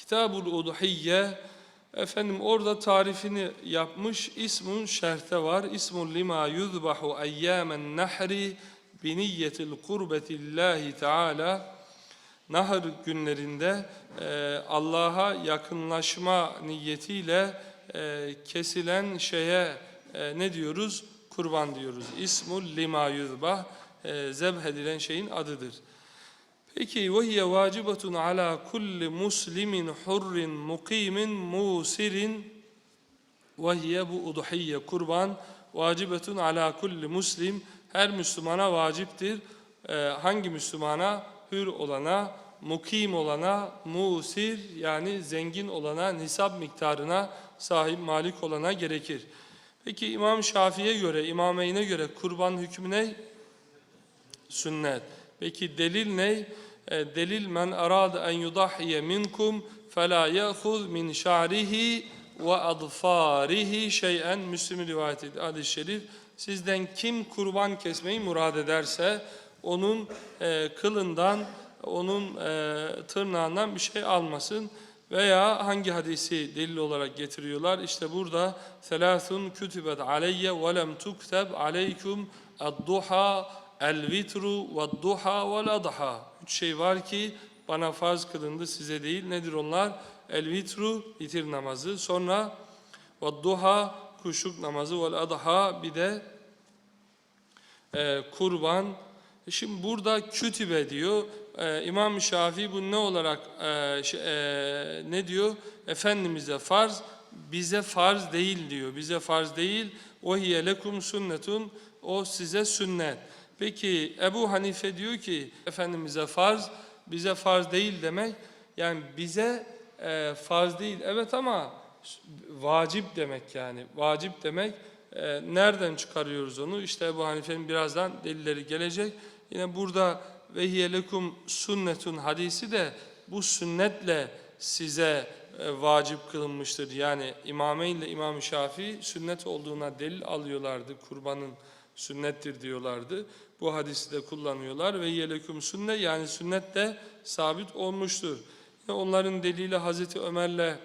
Kitabul Udhiyye efendim orada tarifini yapmış. İsmun şerhte var. İsmun lima yuzbahu eyyamen nahri bi niyyetil kurbetillahi teala. Nahır günlerinde e, Allah'a yakınlaşma niyetiyle e, kesilen şeye e, ne diyoruz? Kurban diyoruz. İsmul lima yuzbah e, zebh edilen şeyin adıdır. Peki vacibetun ala kulli muslimin hurrin mukimin musirin ve hiye bu udhiyye kurban vacibetun ala kulli muslim her Müslümana vaciptir. Ee, hangi Müslümana? Hür olana, mukim olana, musir yani zengin olana, nisab miktarına sahip malik olana gerekir. Peki İmam Şafii'ye göre, İmameyn'e göre kurban hükmü ne? sünnet. Peki delil ne? E, delil men arada en yudahhiye minkum fela ya'khuz min şa'rihi ve adfarihi şey'en Müslim rivayet ediyor hadis-i şerif. Sizden kim kurban kesmeyi murad ederse onun e, kılından, onun e, tırnağından bir şey almasın. Veya hangi hadisi delil olarak getiriyorlar? İşte burada selasun kütübet aleyye ve lem tukteb aleykum ad-duha el-vitru ve-duha vel-adha. Üç şey var ki bana farz kılındı size değil. Nedir onlar? El-vitru vitir namazı. Sonra ve-duha kuşluk namazı vel-adha bir de e, kurban. E Şimdi burada kütübe diyor. E, İmam Şafii bu ne olarak e, şey, e, ne diyor? Efendimiz'e farz, bize farz değil diyor. Bize farz değil. O hiye lekum sünnetun. O size sünnet. Peki Ebu Hanife diyor ki Efendimiz'e farz, bize farz değil demek. Yani bize e, farz değil. Evet ama vacip demek yani. Vacip demek. E, nereden çıkarıyoruz onu? İşte Ebu Hanife'nin birazdan delilleri gelecek. Yine burada ve lekum sünnetun hadisi de bu sünnetle size e, vacip kılınmıştır. Yani İmameyn ile İmam Şafii sünnet olduğuna delil alıyorlardı. Kurbanın sünnettir diyorlardı. Bu hadisi de kullanıyorlar ve yeleküm sünne yani sünnet de sabit olmuştur. Yine onların delili Hazreti Ömer'le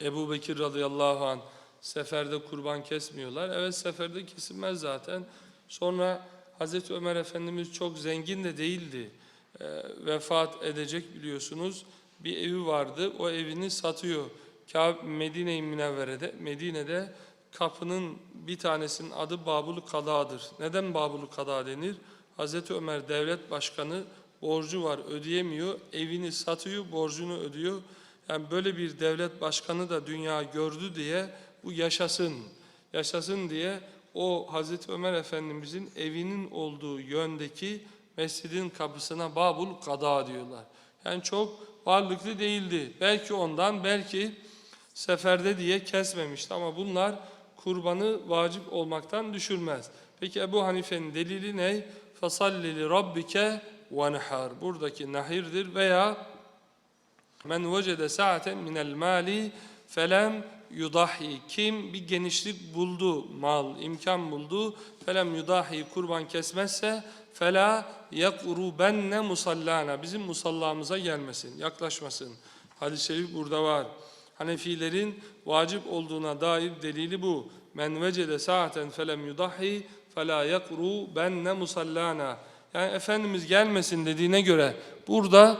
Ebu Bekir radıyallahu anh seferde kurban kesmiyorlar. Evet seferde kesilmez zaten. Sonra Hazreti Ömer Efendimiz çok zengin de değildi. E, vefat edecek biliyorsunuz. Bir evi vardı. O evini satıyor. Medine-i Münevvere'de, Medine'de kapının bir tanesinin adı Babul Kada'dır. Neden Babul Kada denir? Hazreti Ömer devlet başkanı borcu var ödeyemiyor. Evini satıyor, borcunu ödüyor. Yani böyle bir devlet başkanı da dünya gördü diye bu yaşasın. Yaşasın diye o Hazreti Ömer Efendimizin evinin olduğu yöndeki mescidin kapısına Babul Kada diyorlar. Yani çok varlıklı değildi. Belki ondan, belki seferde diye kesmemişti ama bunlar kurbanı vacip olmaktan düşürmez. Peki Ebu Hanife'nin delili ne? Fasallili rabbike ve nahar. Buradaki nahirdir veya men vecede sa'aten minel mali felem yudahi. Kim bir genişlik buldu, mal, imkan buldu. Felem yudahi kurban kesmezse fela yakurubenne musallana. Bizim musallamıza gelmesin, yaklaşmasın. Hadis-i şerif burada var. Hanefilerin vacip olduğuna dair delili bu. Men vecede saaten felem yudahi fela yakru benne musallana. Yani Efendimiz gelmesin dediğine göre burada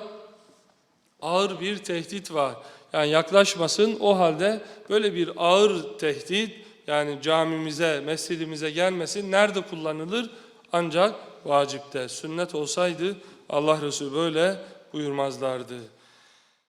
ağır bir tehdit var. Yani yaklaşmasın o halde böyle bir ağır tehdit yani camimize, mescidimize gelmesin. Nerede kullanılır? Ancak vacipte. Sünnet olsaydı Allah Resulü böyle buyurmazlardı.